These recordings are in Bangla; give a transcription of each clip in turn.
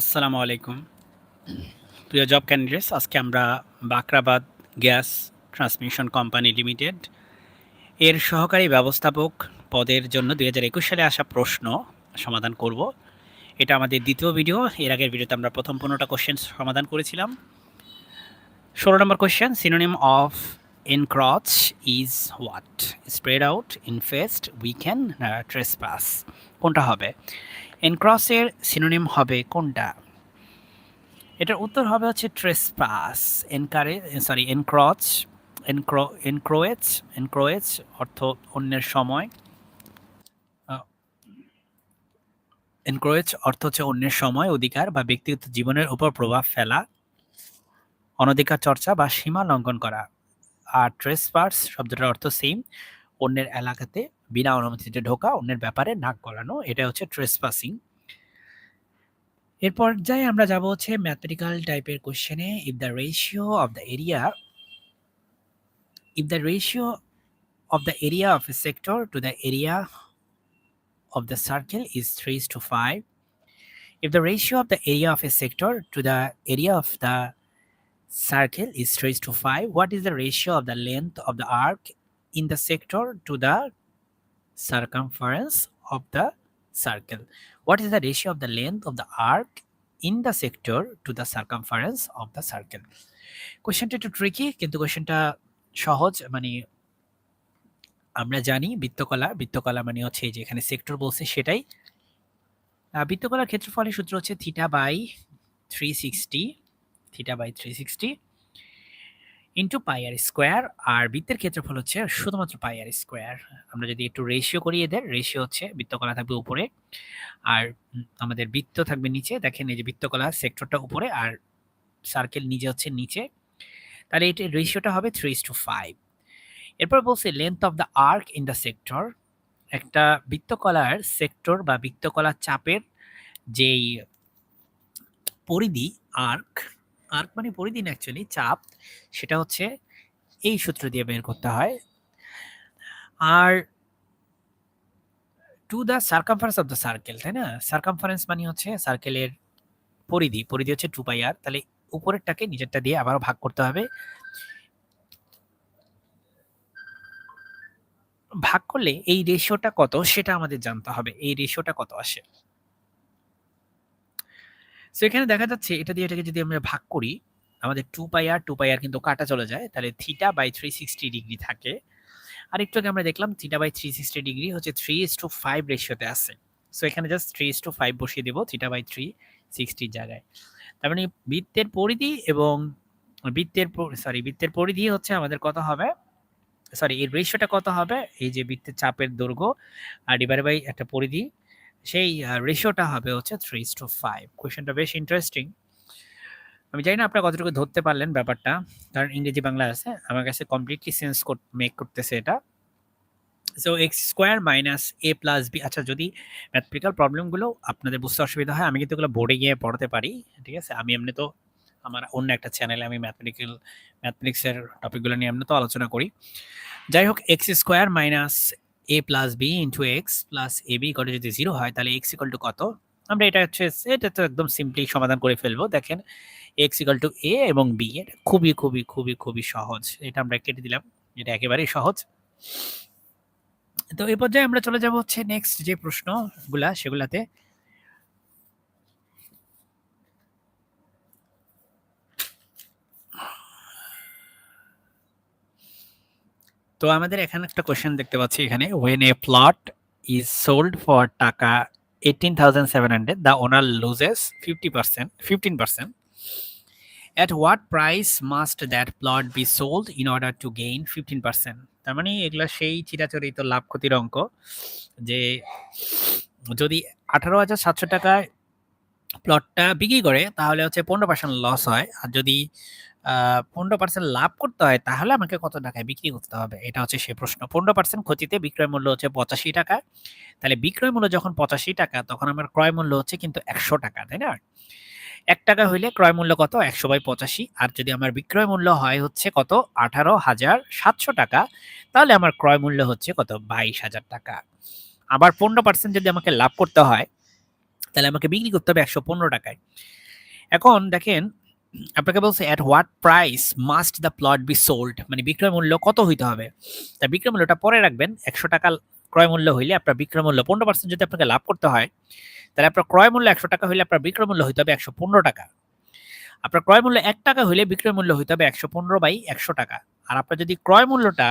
আসসালামু আলাইকুম। প্রিয় জব ক্যান্ডিডেটস, আজকে আমরা Bakhrabad gas transmission company limited এর সহকারী ব্যবস্থাপক পদের জন্য দুই হাজার একুশ সালে আসা প্রশ্ন সমাধান করব। এটা আমাদের দ্বিতীয় ভিডিও। এর আগের ভিডিওতে আমরা প্রথম পনেরোটা কোশ্চেন সমাধান করেছিলাম। ষোলো নম্বর question synonym of encroach is what spread out infest weaken trespass কোনটা হবে? এনক্রসের সিনোনিম হবে কোনটা? এটার উত্তর হবে হচ্ছে ট্রেসপাস এনকারে সরি এনক্রচ, এনক্রো, এনক্রোয়েচ এনক্রোয়েচ অর্থ অন্যের সময়। এনক্রোয়েচ অর্থ হচ্ছে অন্যের সময়, অধিকার বা ব্যক্তিগত জীবনের উপর প্রভাব ফেলা, অনধিকার চর্চা বা সীমা লঙ্ঘন করা। আর ট্রেসপার্স শব্দটার অর্থ সেম অন্যের এলাকাতে বিনা অনুমতিতে ঢোকা অন্যের ব্যাপারে নাক গলানো এটা হচ্ছে ট্রেসপাসিং এরপর যাই আমরা যাব হচ্ছে ম্যাথমেটিক্যাল টাইপের কোশ্চেনে if the ratio of the area if the ratio of the area of a sector to the area circle is 3 is to 5. If the ratio of the area of a sector to the area of the circle is 3 is to 5, what is the ratio of the length of the arc in the sector to the circumference of the circle? What is the ratio of the length of the arc in the sector to the circumference of the circle? কোয়েশ্চেনটা একটু ট্রিকি কিন্তু কোয়েশ্চেনটা সহজ মানে আমরা জানি বৃত্তকলা বৃত্তকলা মানে হচ্ছে যে এখানে সেক্টর বলছে সেটাই বৃত্তকলার ক্ষেত্রফলের সূত্র হচ্ছে theta by three sixty theta by three sixty into pi r square আর বৃত্তের ক্ষেত্রফল হচ্ছে শুধুমাত্র পাই আর স্কোয়ার আমরা যদি একটু রেশিও করি এদের রেশিও হচ্ছে বৃত্তকলা থাকবে উপরে, আর আমাদের বৃত্ত থাকবে নিচে। দেখেন এই যে বৃত্তকলা সেক্টরটা উপরে, আর সার্কেল নিজে হচ্ছে নিচে। তাহলে এটার রেশিওটা হবে থ্রি টু ফাইভ এরপর বলছে length of the arc in the sector একটা বৃত্তকলার সেক্টর বা বৃত্তকলার চাপের যেই পরিধি আর্ক আর্ক মানে পরিধি না অ্যাকচুয়ালি চাপ, সেটা হচ্ছে এই সূত্র দিয়ে বের করতে হয়। আর to the circumference of the circle তাই না? সার্কামফারেন্স মানে হচ্ছে সার্কেলের পরিধি পরিধি হচ্ছে টু পাই আর তাহলে উপরেরটাকে নিচেরটা দিয়ে আবারও ভাগ করতে হবে। ভাগ করলে এই রেশিওটা কত? সেটা আমাদের জানতে হবে। এই রেশিওটা কত আসে? সো এখানে দেখা যাচ্ছে এটা দিয়ে এটাকে যদি আমরা ভাগ করি, আমাদের টু পাই আর টু পাই আর কিন্তু কাটা চলে যায়, তাহলে theta by three sixty degree থাকে। আর একটু আগে আমরা দেখলাম theta by three sixty degree হচ্ছে থ্রি ইস টু ফাইভ রেশিওতে আছে। সো এখানে just three is to five বসিয়ে দেবো থিটা বাই থ্রি সিক্সটির জায়গায়। তার মানে বৃত্তের পরিধি এবং বৃত্তের সরি বৃত্তের পরিধি হচ্ছে আমাদের কত হবে? সরি এর রেশিওটা কত হবে? এই যে বৃত্তের চাপের দৈর্ঘ্য, আর ডিভাইড বাই একটা পরিধি। সেই রেশিওটা হবে হচ্ছে থ্রি টু ফাইভ কোয়েশ্চেনটা বেশ ইন্টারেস্টিং আমি জানি না আপনারা কতটুকু ধরতে পারলেন ব্যাপারটা, কারণ ইংরেজি বাংলা আছে। আমার কাছে কমপ্লিটলি সেন্স মেক করতেছে এটা। So x square minus a plus b আচ্ছা যদি ম্যাথমেটিক্যাল প্রবলেমগুলো আপনাদের বুঝতে অসুবিধা হয়, আমি কিন্তু এগুলো বোর্ডে গিয়ে পড়াতে পারি, ঠিক আছে? আমি এমনি তো আমার অন্য একটা চ্যানেলে আমি ম্যাথমেটিক্যাল ম্যাথমেটিক্সের টপিকগুলো নিয়ে এমনি তো আলোচনা করি। যাই হোক x square minus a plus b into x plus a b করে যদি জিরো হয়, তাহলে এক্স ইকাল টু কত? আমরা এটা হচ্ছে, এটা তো একদম সিম্পলি সমাধান করে ফেলব। দেখেন এক্স ইকাল টু এ এবং বি এটা খুবই খুবই খুবই খুবই সহজ। এটা আমরা কেটে দিলাম। এটা একেবারেই সহজ। তো এই পর্যায়ে আমরা চলে যাব হচ্ছে নেক্সট যে প্রশ্নগুলা, সেগুলাতে। তো আমাদের এখানে একটা কোয়েশ্চেন দেখতে পাচ্ছি এখানে when a plot is sold for টাকা eighteen thousand seven hundred the owner loses fifty percent fifteen percent at what price must that plot be sold in order to gain fifteen percent তার মানে এগুলো সেই চিরাচরিত লাভ ক্ষতির অঙ্ক যে যদি আঠারো হাজার সাতশো টাকায় প্লটটা বিক্রি করে, তাহলে হচ্ছে পনেরো পার্সেন্ট লস হয়। আর যদি পনেরো পার্সেন্ট লাভ করতে হয়, তাহলে আমাকে কত টাকায় বিক্রি করতে হবে? এটা হচ্ছে সে প্রশ্ন। পনেরো পার্সেন্ট ক্ষতিতে বিক্রয় মূল্য হচ্ছে পঁচাশি টাকা। তাহলে বিক্রয় মূল্য যখন পঁচাশি টাকা, তখন আমার ক্রয় মূল্য হচ্ছে কিন্তু একশো টাকা, তাই না? এক টাকা হইলে ক্রয় মূল্য কত? একশো বাই পঁচাশি। আর যদি আমার বিক্রয় মূল্য হয় হচ্ছে কত? আঠারো হাজার সাতশো টাকা। তাহলে আমার ক্রয় মূল্য হচ্ছে কত? বাইশ হাজার টাকা। আবার পনেরো পার্সেন্ট যদি আমাকে লাভ করতে হয়, তাহলে আমাকে বিক্রি করতে হবে একশো পনেরো টাকায়। এখন দেখেন আপনাকে বলছে at what price must the plot be sold মানে বিক্রয় মূল্য কত হইতে হবে? তা বিক্রয় মূল্যটা পরে রাখবেন। একশো টাকা ক্রয় মূল্য হইলে আপনার বিক্রয় মূল্য পনেরো পার্সেন্ট যদি আপনাকে লাভ করতে হয়, তাহলে আপনার ক্রয় মূল্য একশো টাকা হইলে আপনার বিক্রয় মূল্য হইতে হবে একশো পনেরো টাকা। আপনার ক্রয় মূল্য এক টাকা হইলে বিক্রয় মূল্য হইতে হবে একশো পনেরো বাই একশো টাকা। আর আপনার যদি ক্রয় মূল্যটা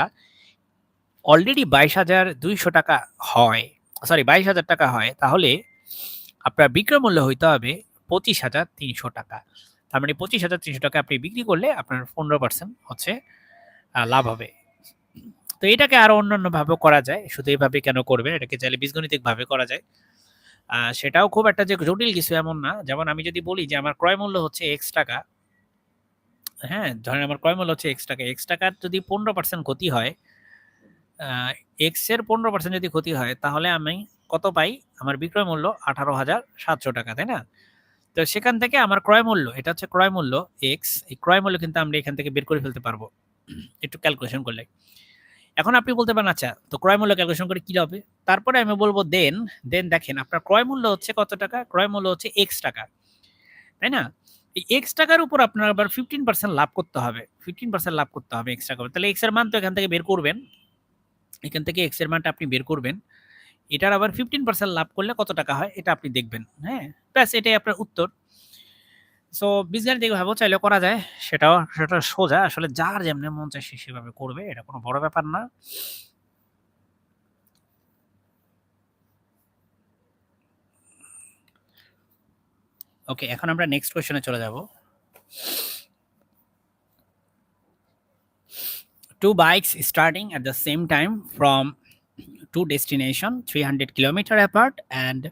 অলরেডি বাইশ হাজার দুইশো টাকা হয় সরি বাইশ হাজার টাকা হয়, তাহলে আপনার বিক্রয় মূল্য হইতে হবে পঁচিশ হাজার তিনশো টাকা। মানে পঁচিশ হাজার তিনশো টাকা আপনি বিক্রি করলে আপনার পনেরো পার্সেন্ট হচ্ছে লাভ হবে। তো এটাকে আরও অন্যান্য ভাবে করা যায়। শুধু এইভাবে কেন করবেন? এটাকে চাইলে বীজগণিতিক ভাবে করা যায়। সেটাও খুব একটা যে জটিল কিছু এমন না। যেমন আমি যদি বলি যে আমার ক্রয় মূল্য হচ্ছে এক্স টাকা হ্যাঁ ধরেন আমার ক্রয় মূল্য হচ্ছে এক্স টাকা। এক্স টাকার যদি পনেরো পার্সেন্ট ক্ষতি হয় এক্সের পনেরো পার্সেন্ট যদি ক্ষতি হয়, তাহলে আমি কত পাই? আমার বিক্রয় মূল্য আঠারো হাজার সাতশো টাকা, তাই না? তো সেখান থেকে আমার ক্রয় মূল্য, এটা হচ্ছে ক্রয় মূল্য এক্স এই ক্রয় মূল্য কিন্তু আমরা এখান থেকে বের করে ফেলতে পারব। একটু ক্যালকুলেশন করলে। এখন আপনি বলতে পারেন আচ্ছা তো ক্রয় মূল্য ক্যালকুলেশন করে কি হবে? তারপরে আমি বলব, দেন দেন দেখেন, আপনার ক্রয় মূল্য হচ্ছে কত টাকা? ক্রয় মূল্য হচ্ছে এক্স টাকা। তাই না? এই এক্স টাকার উপর আপনার আবার ফিফটিন পার্সেন্ট লাভ করতে হবে। ফিফটিন পার্সেন্ট লাভ করতে হবে এক্স টাকা তাহলে এক্সের মান তো এখান থেকে বের করবেন। এখান থেকে এক্সের মানটা আপনি বের করবেন। এটার আবার ফিফটিন পার্সেন্ট লাভ করলে কত টাকা হয় এটা আপনি দেখবেন হ্যাঁ? ব্যাস, এটাই আপনার উত্তর। সো বীজগাণিতিক ভাবে চাইলে করা যায়, সেটাও, সেটা সোজা। আসলে যার যেমনি মন চায়, সে সেভাবে করবে, এটা কোনো বড় ব্যাপার না। ওকে এখন আমরা নেক্সট কোয়েশ্চনে চলে যাব। Two bikes starting at the same time from two destination 300 kilometer apart and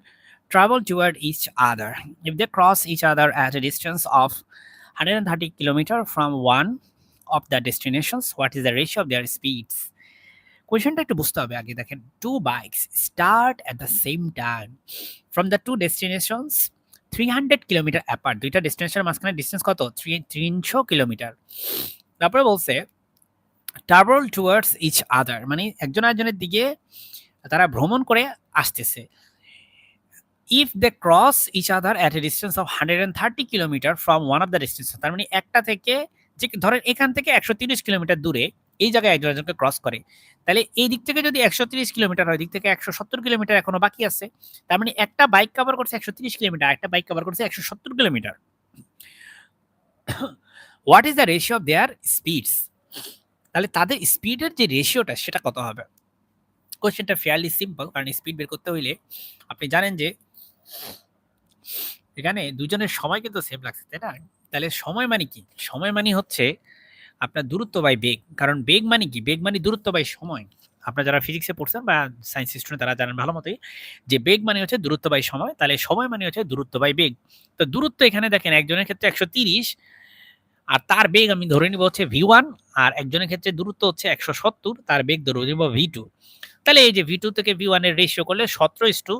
travel toward each other if they cross each other at a distance of 130 kilometer from one of the destinations what is the ratio of their speeds কোয়েশনটা একটু বুঝতে হবে আগে দেখেন two bikes start at the same time from the two destinations three hundred kilometer apart দুইটা ডেস্টিনেশনের মাঝখানে ডিস্টেন্স কত থ্রি তিনশো কিলোমিটার তারপরে বলছে ট্রাভেল টুয়ার্ডস ইচ আদার মানে একজন আরেকজনের দিকে তারা ভ্রমণ করে আসতেছে। If they cross each other at a distance of hundred and thirty kilometer from one of the distance তার মানে একটা থেকে যে ধরেন এখান থেকে একশো তিরিশ কিলোমিটার দূরে এই জায়গায় একজন একজনকে ক্রস করে, তাহলে এই দিক থেকে যদি একশো তিরিশ কিলোমিটার হয় দিক থেকে একশো সত্তর কিলোমিটার এখনও বাকি আছে, তার মানে একটা বাইক কভার করছে একশো তিরিশ কিলোমিটার একটা বাইক কভার করছে একশো সত্তর kilometer what is the ratio of their speeds তাহলে তাদের স্পিডের যে রেশিওটা সেটা কত হবে? কোশ্চেনটা ফেয়ারলি সিম্পল কারণ স্পিড বের করতে হইলে আপনি জানেন যে এখানে দুজনের সময় কিন্তু সেম লাগছে, তাই না? তাহলে সময় মানে কি? সময় মানে হচ্ছে আপনার দূরত্ব বাই বেগ। কারণ বেগ মানে কি? বেগ মানে দূরত্ব বাই সময়। আপনারা যারা ফিজিক্সে পড়ছেন বা সায়েন্স স্টুডেন্ট তারা জানেন ভালো মতোই যে বেগ মানে হচ্ছে দূরত্ব বাই সময়, তাহলে সময় মানে হচ্ছে দূরত্ব বাই বেগ। তো দূরত্ব এখানে দেখেন একজনের ক্ষেত্রে একশো তিরিশ আর তার বেগ আমি ধরে নিব হচ্ছে ভি ওয়ান আর একজনের ক্ষেত্রে দূরত্ব হচ্ছে একশো সত্তর, তার বেগ ধরে নিব ভি টু তাহলে এই যে ভি টু থেকে ভি ওয়ানের রেশিও করলে সতেরো ইস টু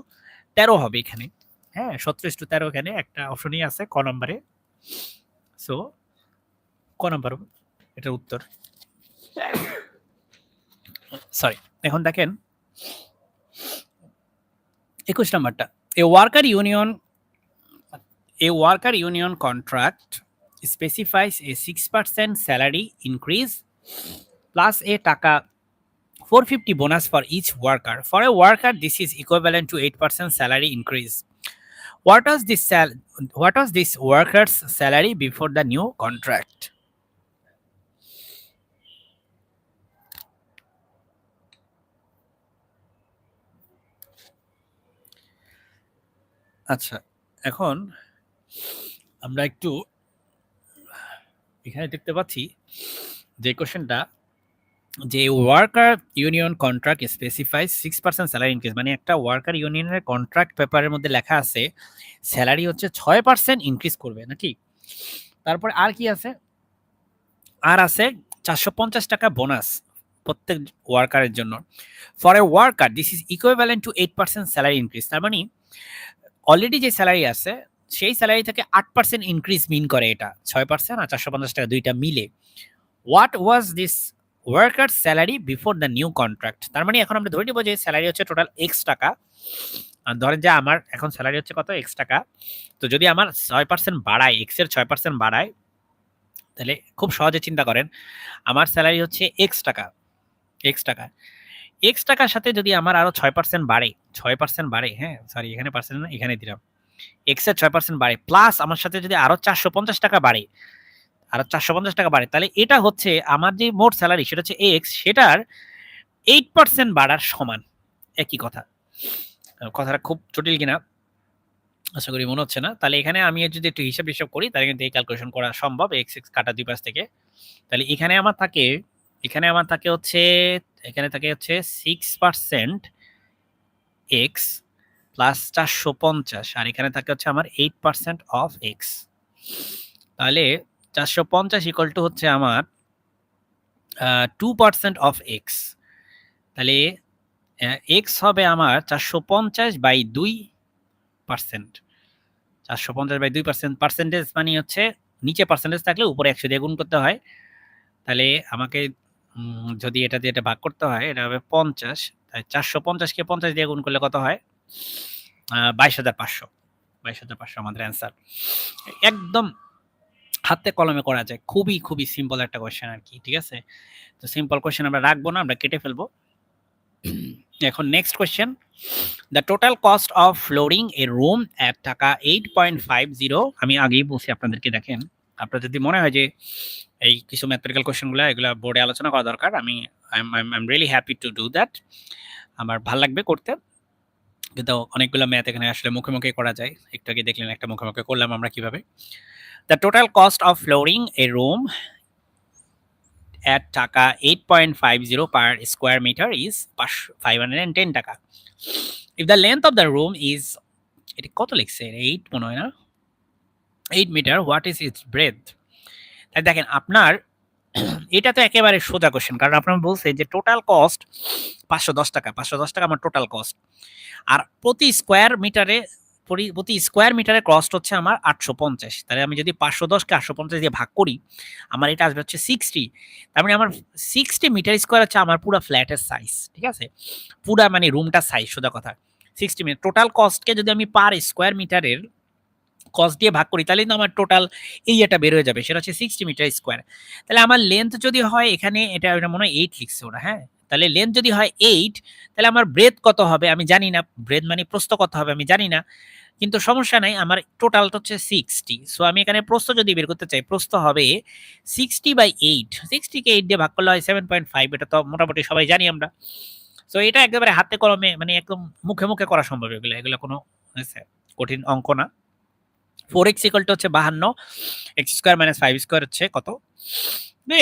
তেরো হবে এখানে। হ্যাঁ সতেরো ইস টু তেরো এখানে একটা অপশনই আছে ক নম্বরে সো ক নম্বর এটার উত্তর। সরি এখন দেখেন। একুশ নম্বরটা। A worker union a worker union contract specifies a 6% salary increase plus a taka 450 bonus for each worker. For a worker, this is equivalent to 8% salary increase. What was this sal- what was this worker's salary before the new contract? আচ্ছা এখন আমরা একটু এখানে দেখতে পাচ্ছি যে কোশ্চেনটা যে worker union contract specify six percent salary increase মানে একটা ওয়ার্কার ইউনিয়নের কন্ট্রাক্ট পেপারের মধ্যে লেখা আছে স্যালারি হচ্ছে ছয় পার্সেন্ট ইনক্রিজ করবে নাকি তারপরে আর কি আছে? আর আছে চারশো পঞ্চাশ টাকা বোনাস প্রত্যেক ওয়ার্কারের জন্য। For a worker this is equivalent to eight percent salary increase তার মানে অলরেডি যে স্যালারি আছে সেই স্যালারি থেকে আট পার্সেন্ট ইনক্রিজ মিন করে এটা। ছয় পার্সেন্ট আর চারশো পঞ্চাশ টাকা দুইটা মিলে। What was this worker salary before the new contract তার মানে এখন আমরা ধরে নিব যে স্যালারি হচ্ছে টোটাল এক্স টাকা। আর ধরেন যে আমার এখন স্যালারি হচ্ছে কত? এক্স টাকা। তো যদি আমার ছয় পার্সেন্ট বাড়ায় এক্সের ছয় পার্সেন্ট বাড়ায়, তাহলে খুব সহজে চিন্তা করেন, আমার স্যালারি হচ্ছে এক্স টাকা। এক্স টাকা। এক্স টাকার সাথে যদি আমার আরও ছয় পার্সেন্ট বাড়ে, ছয় পার্সেন্ট বাড়ে হ্যাঁ সরি এখানে পার্সেন্ট না, এখানে দিলাম। এক্স ছয় পার্সেন্ট বাড়ে। প্লাস আমার সাথে যদি আরও চারশো পঞ্চাশ টাকা বাড়ে, আরও চারশো পঞ্চাশ টাকা বাড়ে, তাহলে এটা হচ্ছে আমার যে মোট স্যালারি সেটা হচ্ছে এক্স সেটার এইট পার্সেন্ট বাড়ার সমান। একই কথা। কথাটা খুব জটিল কিনা? আশা করি মনে হচ্ছে না। তাহলে এখানে আমি যদি একটু হিসাব হিসাব করি, তাহলে কিন্তু এই ক্যালকুলেশন করা সম্ভব এক্স এক্স কাটা দুই পাশ থেকে। তাহলে এখানে আমার থাকে, এখানে আমার থাকে হচ্ছে, এখানে থাকে হচ্ছে সিক্স পার্সেন্ট এক্স প্লাস চারশো পঞ্চাশ, আর এখানে থাকে হচ্ছে আমার এইট পার্সেন্ট অফ এক্স তাহলে চারশো পঞ্চাশ ইকুয়াল টু হচ্ছে আমার টু পার্সেন্ট অফ এক্স তাহলে এক্স হবে আমার চারশো পঞ্চাশ বাই দুই পার্সেন্ট চারশো পঞ্চাশ বাই দুই পার্সেন্ট পার্সেন্টেজ মানে হচ্ছে নিচে পার্সেন্টেজ থাকলে উপরে একশো দিয়ে গুণ করতে হয়। তাহলে আমাকে যদি এটা দিয়ে এটা ভাগ করতে হয়, এটা হবে পঞ্চাশ। তাই চারশো পঞ্চাশকে পঞ্চাশ দিয়ে গুণ করলে কত হয়? বাইশ হাজার পাঁচশো। বাইশ হাজার পাঁচশো আমাদের অ্যান্সার একদম হাতে কলমে করা যায়। খুবই খুবই সিম্পল একটা কোয়েশ্চেন আর কি, ঠিক আছে? তো সিম্পল কোয়েশ্চেন আমরা রাখব না, আমরা কেটে ফেলব। এখন next question the total cost of flooring a room at টাকা এইট পয়েন্ট ফাইভ জিরো আমি আগেই বলছি আপনাদেরকে, দেখেন। আপনার যদি মনে হয় যে এই কিছু ম্যাথমেটিক্যাল কোয়েশ্চেনগুলো এগুলো বোর্ডে আলোচনা করা দরকার, আমি I am really happy to do that আমার ভালো লাগবে করতে। কিন্তু অনেকগুলো ম্যাথ এখানে আসলে মুখে মুখে করা যায়। একটু আগে দেখলেন, একটা মুখে মুখে করলাম আমরা কীভাবে। The total cost of flooring a room at টাকা 8.50 per square meter is 510 টাকা if the length of the room is এটা কত লিখছে? এইট মনে হয় না? Eight meter what is its breadth তাই দেখেন, আপনার এটা তো একেবারে সোজা কোশ্চেন কারণ আপনার বলছে যে টোটাল কস্ট পাঁচশো দশ টাকা, পাঁচশো দশ টাকা আমার টোটাল কস্ট আর প্রতি স্কোয়ার মিটারে প্রতি স্কোয়ার মিটারে কস্ট হচ্ছে আমার আটশো পঞ্চাশ। তাহলে আমি যদি পাঁচশো দশকে আটশো পঞ্চাশ দিয়ে ভাগ করি, আমার এটা আসবে হচ্ছে সিক্সটি তার মানে আমার সিক্সটি মিটার স্কোয়ার হচ্ছে আমার পুরো ফ্ল্যাটের সাইজ ঠিক আছে? পুরা মানে রুমটার সাইজ সোজা কথা। সিক্সটি মিটার টোটাল কস্টকে যদি আমি পার স্কোয়ার মিটারের কস্ট দিয়ে ভাগ করি তাহলে কিন্তু আমার টোটাল এই এটা বের হয়ে যাবে, সেটা হচ্ছে সিক্সটি মিটার স্কোয়ার তাহলে আমার লেন্থ যদি হয় এখানে, এটা এটা মনে হয় এইট লিখছে ওরা হ্যাঁ? তাহলে লেন্থ যদি হয় এইট তাহলে আমার ব্রেথ কত হবে? আমি জানি না ব্রেথ মানে প্রস্থ কত হবে আমি জানি না, কিন্তু সমস্যা নাই, আমার টোটালটা হচ্ছে সিক্সটি সো আমি এখানে প্রস্থ যদি বের করতে চাই, প্রস্থ হবে সিক্সটি বাই এইট সিক্সটিকে এইট দিয়ে ভাগ করলে হয় সেভেন পয়েন্ট ফাইভ এটা তো মোটামুটি সবাই জানি আমরা। সো এটা একেবারে হাতে কলমে মানে একদম মুখে মুখে করা সম্ভব এগুলো এগুলো কোনো কঠিন অঙ্ক না। ফোর এক্স ইকলটা হচ্ছে বাহান্ন x square minus five square হচ্ছে কত?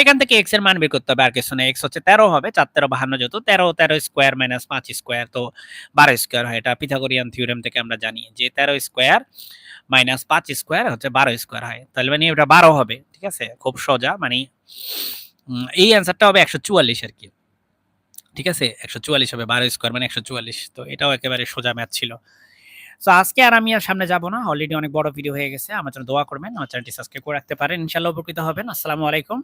এখান থেকে এক্সের মান বের করতে হবে, আর কিছু না এক্স হচ্ছে তেরো হবে, চার তেরো বাহান্ন যেহেতু, তেরো তেরো স্কোয়ার মাইনাস পাঁচ স্কোয়ার তো বারো স্কোয়ার হয়, এটা পিথাগোরিয়ান থিওরেম থেকে আমরা জানি যে তেরো স্কোয়ার মাইনাস পাঁচ স্কোয়ার হচ্ছে বারো স্কোয়ার হয়। তাহলে মানে এটা বারো হবে, ঠিক আছে? খুব সোজা মানে এই অ্যান্সারটা হবে একশো চুয়াল্লিশ আর কি। ঠিক আছে? একশো চুয়াল্লিশ হবে, বারো স্কোয়ার মানে একশো চুয়াল্লিশ, তো এটাও একেবারে সোজা ম্যাথ ছিল। তো আজকে আর আমি আর সামনে যাব না। অলরেডি অনেক বড় ভিডিও হয়ে গেছে। আমার জন্য দোয়া করবেন। আমার চ্যানেলটি সাবস্ক্রাইব করে রাখতে পারেন। ইনশাল্লাহ উপকৃত হবেন। আসসালামু আলাইকুম।